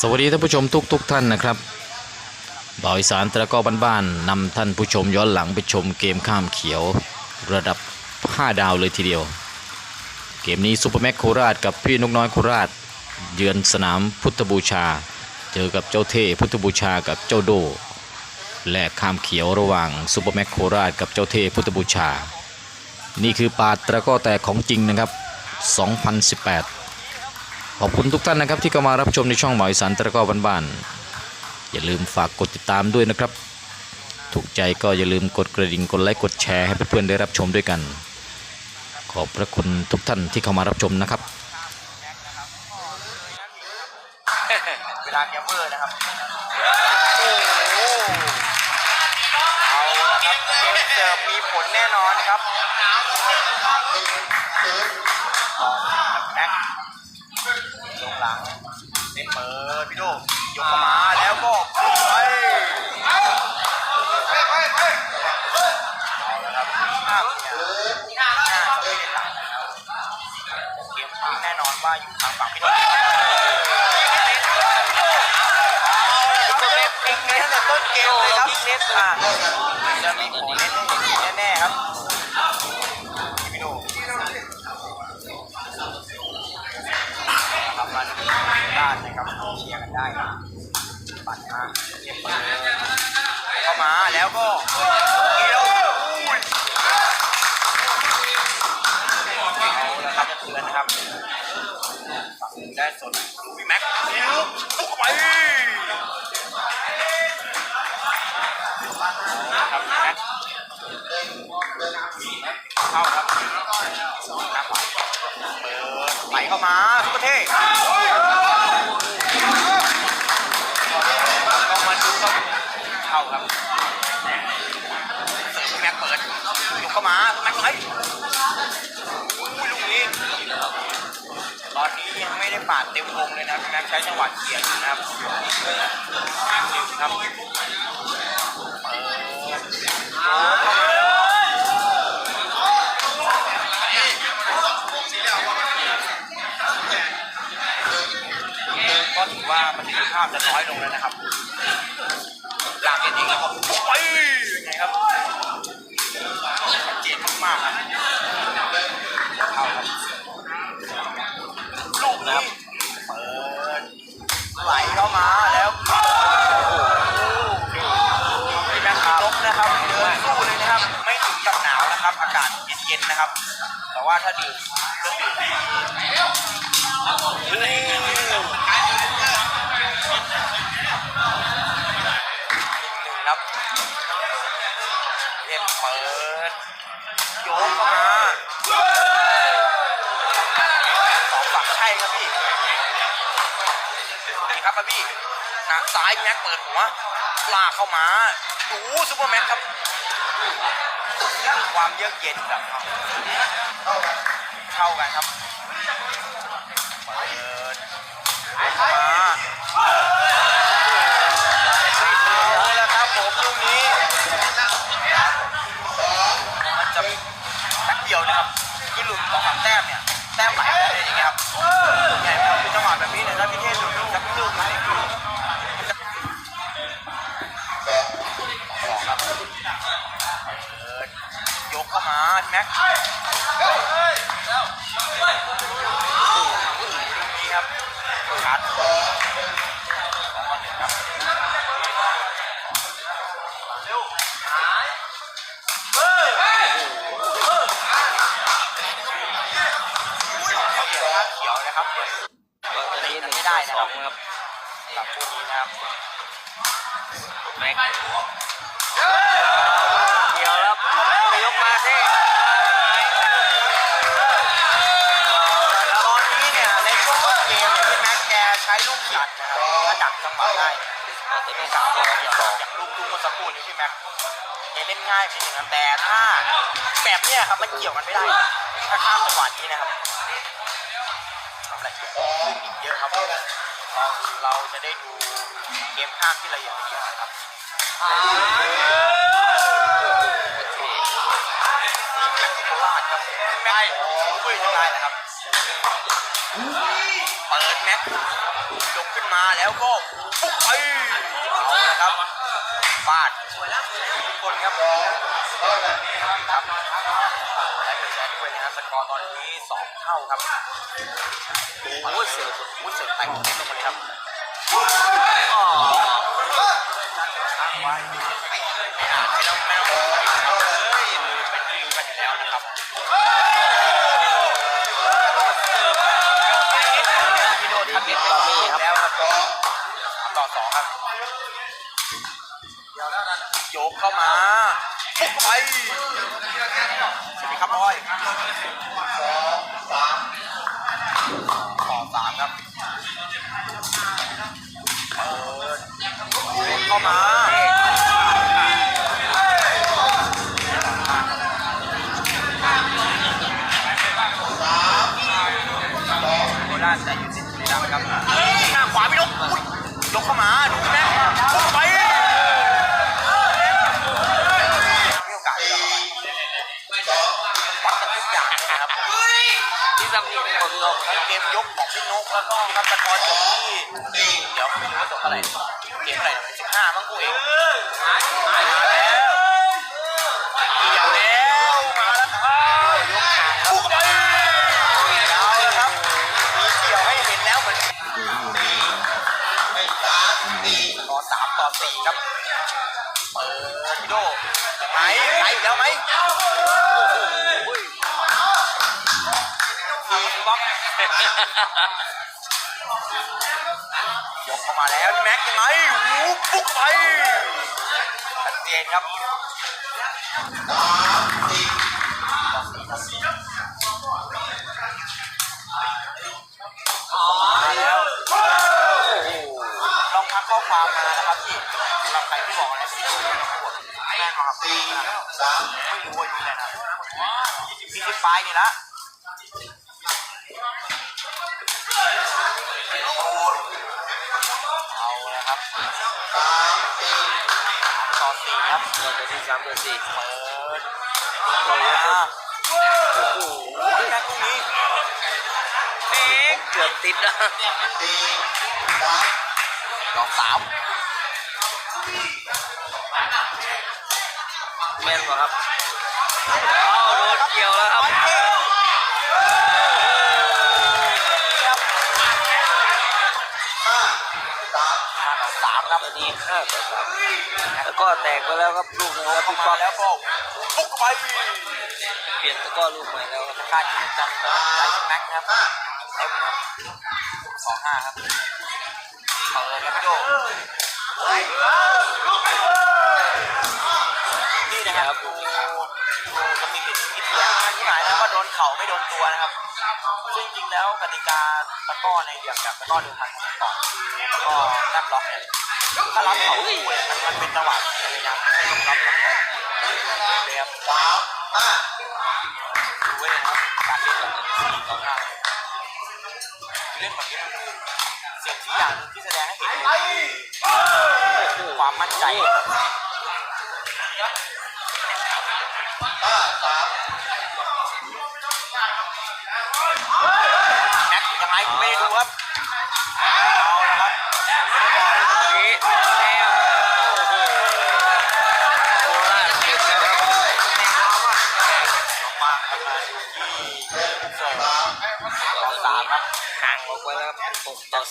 สวัสดีท่านผู้ชมทุกทุกๆท่านนะครับบ่าวอีสานตะก้อบ้านๆนำท่านผู้ชมย้อนหลังไปชมเกมข้ามเขียว ระดับ 5 ดาวเลยทีเดียว เกมนี้ซูเปอร์แม็กโคราชกับพี่นกน้อยโคราช เยือนสนามพุทธบูชา เจอกับเจ้าเท่พุทธบูชากับเจ้าโด แลกข้ามเขียวระหว่างซูเปอร์แม็กโคราชกับเจ้าเท่พุทธบูชา นี่คือปาตะก้อแตกของจริงนะครับ 2018 ขอบคุณทุกท่านนะครับที่เข้ามารับชมในช่องหมอยสันตะกร้อบ้านๆอย่าลืมฝากกดติดตามด้วยนะครับ ถูกใจก็อย่าลืมกดกระดิ่งกดไลค์กดแชร์ให้เพื่อนๆได้รับชมด้วยกัน ขอบพระคุณทุกท่านที่เข้ามารับชมนะครับเวลาแกเวอร์นะครับโอ้โหเอาละครับเกมเสิร์ฟมีผลแน่นอนครับแบ็คลงหลัง เปิดพี่โดยกเข้ามาแล้วก็ไปเอาละครับภาพเนี่ยน่าจะไม่ได้ต่างกันแล้วเกมแน่นอนว่าอยู่ทางฝั่งพี่โดเล็บพิงเน้ต้นเกมเลยครับพลิกเน็ตอะจะมีผลเน็ตให้แน่ๆครับพี่โดครับมัน ด้านนะครับเชียร์กันได้ครับปัดมาเก็บมาเข้ามาแล้วก็เกี่ยวอุ้ยเอาละครับจะเตือนนะครับฝั่งหนึ่งได้สดพี่แม็กซ์ลุกลุกไปครับแม็กเข้าครับนับเปิดไหลเข้ามาทุกประเท เข้าครับเสิร์ฟแม็กเปิดยกเข้ามาแม็กไหลอุ้ยลูกนี้ตอนนี้ยังไม่ได้ปาดเต็มวงเลยนะแม็กใช้จังหวะเขี่ยอยู่นะครับหนึ่งครับก็ถือว่าประสิทธิภาพจะน้อยลงแล้วนะครับหลังเองเองแล้วก็ไปยังไง ครับชัดเจนมากๆครับลูกนะครับเปิดไหลเข้ามาแล้วโอ้โหนี่นะครับลบนะครับเดินสู้เลยนะครับ ไม่ถึงกับหนาวนะครับ อากาศเย็นๆนะครับ แต่ว่าถ้าดื่มเครื่องดื่มที่ โยกเข้ามาสองฝั่งใช่ครับพี่ดีครับครับพี่นักซ้ายแม็กเปิดหัวลากเข้ามา ดูซูเปอร์แม็กครับความเยือกเย็นแบบเข้ากันครับเปิดมา พี่เทพหลุดสักลูกนี่คือมันจะออกครับเปิดยกเข้ามาทีแม็กนี่ครับชัด ตีกันไม่ได้นะครับกับคู่นี้นะครับแม็กเขียวครับยกมาเท่แล้วตอนนี้เนี่ยในช่วงต้นเกมเนี่ยพี่แม็กแกใช้ลูกหยัดนะครับถ้าดักจังหวะได้อาจจะมีสามสองอย่างอย่างลูกลูกเมื่อสักครู่นี้พี่แม็กแกเล่นง่ายไปถึงนะแต่ถ้าแบบเนี้ยครับมันเกี่ยวกันไม่ได้ถ้าข้ามจังหวะนี้นะครับทำละเอียดขึ้นอีกเยอะครับเราเราจะได้ดูเกมข้ามที่ละเอียดละเอียดครับ ทีมแม็กซิโคราชครับแม็กคุยทำลายนะครับ เปิดแม็กยกขึ้นมาแล้วก็ปุ๊บไปเอาละครับฟาดทุกคนครับครับและเป็นแชร์ด้วยนะสกอร์ตอนนี้สองเท่าครับโอ้โหเสือโอ้โหเสือแตกลงมาเลยครับอ๋อตั้งไว้ไม่อ่านไม่ต้องไม่ต้อง ครับพี่โดนทันเน็ตต่อมีครับแล้วครับต่อสองครับโยกเข้ามาปุ๊บไปสวัสดีครับบอยต่อสามครับเปิดโยกเข้ามา แต่อยู่สิบบุรีรัมย์ครับหน้าขวาพี่นกอุ้ยยกเข้ามาดูแม่ไปมีโอกาสจะวัดกันทุกอย่างนะครับที่ซ้ำนี่เป็นคนลงทั้งเกมยกของพี่นกแล้วก็ครับตะกอนจบที่เดี๋ยวไม่รู้ว่าจบอะไรเกมอะไรสิบห้ามั้งกูเอง ต่อสี่ครับ เปิดโดไหนไหนอีกแล้วไหมทีมบล็อกยกเข้ามาแล้วแม็กยังไงหูปุ๊กไปชัดเจนครับมาแล้วโอ้โหลองทักข้อ ความมานะครับพี่สำหรับใครที่บอกอะไรสิแน่นอนครับไม่รู้ว่าอยู่ไหนนะพี่ที่ปลายนี่ละเอาละครับสามต่อสี่ครับเราจะที่ซ้ำตัวสี่เปิดโอ้โหโอ้โหแม็กลูกนี้เอ๊ะเกือบติดนะ ดอกสามแม่นป่ะครับเอาโดนเกี่ยวแล้วครับสามครับตัวนี้ห้าต่อสามแล้วก็แตกไปแล้วครับลูกนึงครับเข้าพี่มาป๊อกแล้วก็ปุ๊กไปเปลี่ยนตะกร้อลูกใหม่แล้วครับคาดคิดจังไลท์แม็กครับเอ็มครับสองห้าครับเปิดครับพี่โดนี่นะครับดูดูกำมิเป็นนิดเดียวที่หมายนะว่าโดนเข่าไม่โดนตัวนะครับ ซึ่งจริงแล้วกติกาตะก้อในเดี่ยวกับตะก้อเดิมพันของก่อนแล้วก็ต้มล็อกเนี่ยถ้ารับเข่าคู่เนี่ยมันเป็นจังหวะพยายามให้รับรับเลยครับสามห้าดูไว้เลยนะครับการเล่นแบบนี้สี่ต่อห้าเล่นแบบนี้มันคือ สิ่งที่อย่างหนึงที่แสดงให้เห็นคือความมั่นใจแ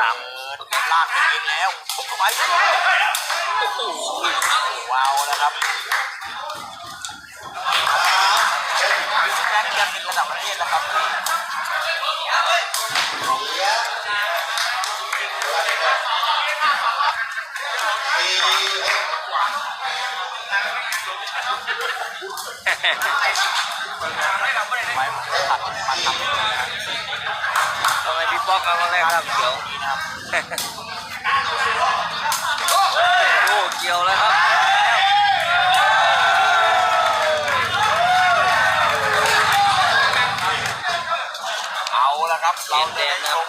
สามเปิดลากขึ้นเองแล้วปุ๊บเข้าไปโอ้โหว้าวนะครับแม็กยังเป็นระดับประเทศนะครับพี่ไว้ผัดมันทำให้ดีนะครับ ทำไมพี่ป๊อกเอาแรกครับเขียวโอ้เกี่ยวแล้วครับเอาละครับเราแดจะงได้นะชม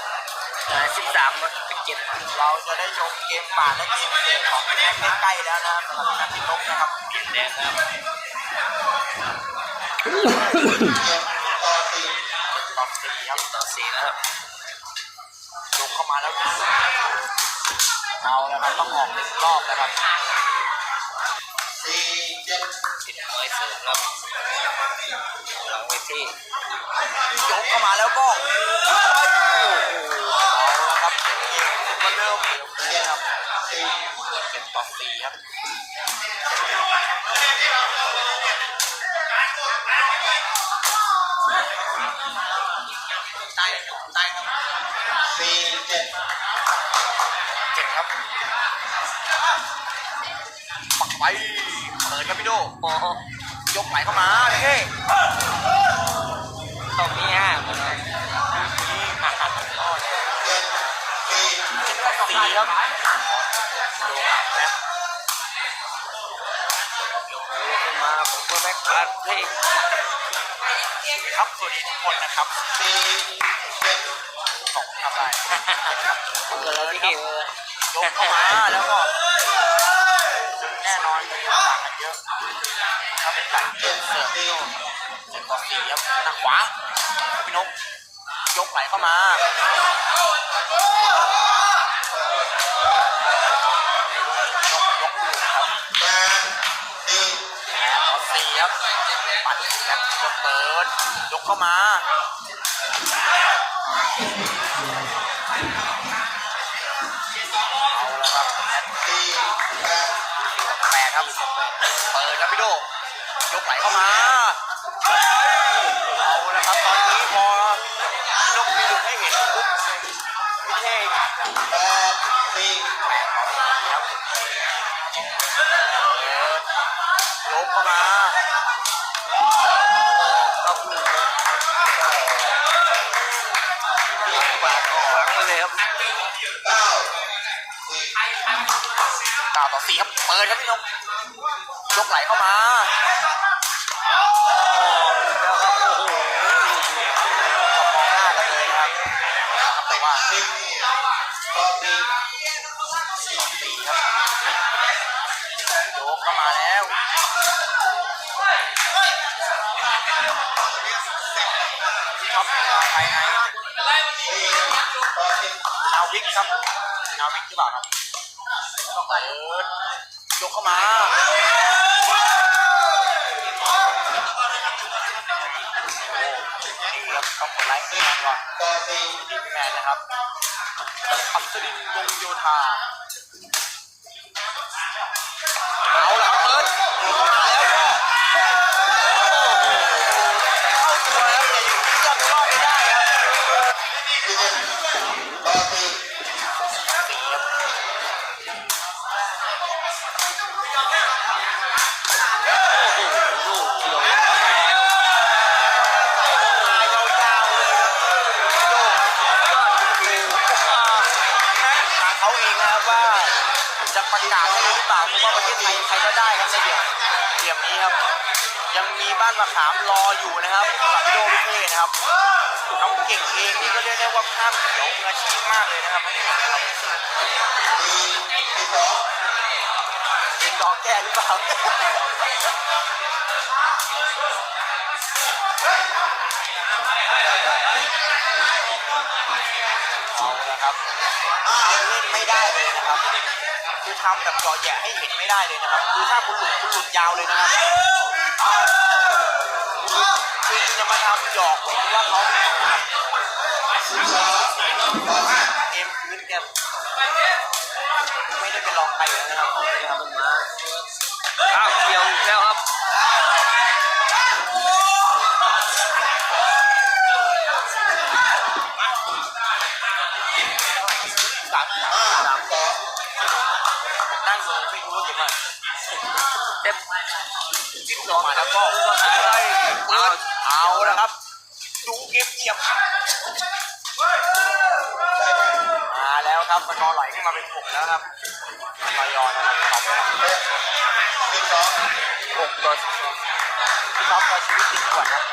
สิบสามเป็นเจ็ดเราจะได้ชมเกมป่าและเกมเด็กของแม็กใกล้ๆแล้วนะครับสำหรับการที่นกนะครับแดงนะครับ ต่อสี่ครับต่อสี่นะครับยกเข้ามาแล้วเอาแล้วครับต้องออกหนึ่งรอบนะครับติดมวยเสริมครับหลังเวทียกเข้ามาแล้วก็โอ้โหเอาแล้วครับเกมเหมันเดิมนี่ครับเป็นต่อสี่ครับใต้ใต้ครับ สี่เจ็ดเจ็ดครับปักไปเปิดครับพี่โดโอ้ยกไหลเข้ามาเท่ต้องมีห้าหมดเลยสี่ครับ ผมก็แบ็คพาร์ทเฮ้ยครับสวัสดีทุกคนนะครับสี่เจ็ดสองทำได้เกิดแล้วที่เออยกเข้ามาแล้วก็แน่นอนมีต่างกันเยอะถ้าเป็นการเสิร์ฟเจ็ดต่อสี่ครับหนักขวาพี่นกยกไหลเข้ามา ยกยกหนึ่งครับเอาสี่ครับ ปัดแบบยกเปิดยกเข้ามาเอาละครับแปดครับ เปิดครับพี่โดยกไหลเข้ามาเอาละครับตอนนี้พอนกมีหลุดให้เห็นปุ๊บพี่เท่แปดสี่แปดต่อสี่ครับยกเข้ามา เก้าต่อสี่ครับเปิดครับพี่นกยกไหลเข้ามาแล้วครับโอ้โหมองหน้ากันเลยครับนะครับแต่ว่าสี่ครับยกเข้ามาแล้วครับภายใน นาวิกครับนาวิกหรือเปล่าครับเปิดยกเข้ามาดีครับต้องกดไลค์ให้มันว่าต่อสี่ดีพี่แมนนะครับอัศดินวงโยธาเอาละ มีบ้ามะขามรออยู่นะครับกับพี่โดพิเทศนะครับน้องเก่งเองนี่ก็เรียกได้ว่าภาพเขียวมืออาชีพมากเลยนะครับให้เห็นครับเป็นดอกแก้หรือเปล่าเอาละครับเล่นไม่ได้เลยนะครับ คือทำแบบหยอแย่ให้เห็นไม่ได้เลยนะครับ คือถ้าคุณหลุดคุณหลุดยาวเลยนะครับ หยอกผมว่าเขาเกมพื้นแกไม่ได้เป็นรองใครเลยนะครับอ้าวเกี่ยวแล้วครับสามสามสามสองนั่งดูไม่รู้ว่าเกมอะไร จิ้มลงมาแล้วก็อะไรเอาเอาแล้วครับ ดูเกมเงียบมาแล้วครับมันนอนไหลขึ้นมาเป็นหกแล้วครับมันลอยนะครับสองสองหกต่อพี่ท็อปก็ชีวิตติดขวดครับ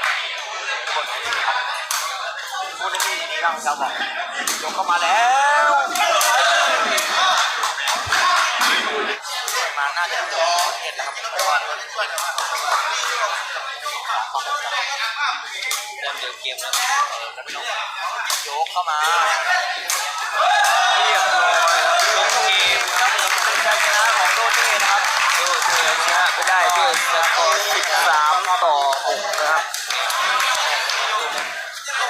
คนไหนดีครับพูดได้ดีดีครับครับอกยกเข้ามาแล้ว น่าจะเป็นนะครับเพราะว่าของผมเริ่มเดินเกมแล้วโยกเข้ามาเรียบร้อยครับลงเกมครับเป็นชัยชนะของโดเน่นะครับโดเธอชนะไปได้ด้วยสกอร์13ต่อ6นะครับ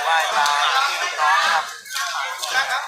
ไหว้ตาที่ลูกน้องนะครับ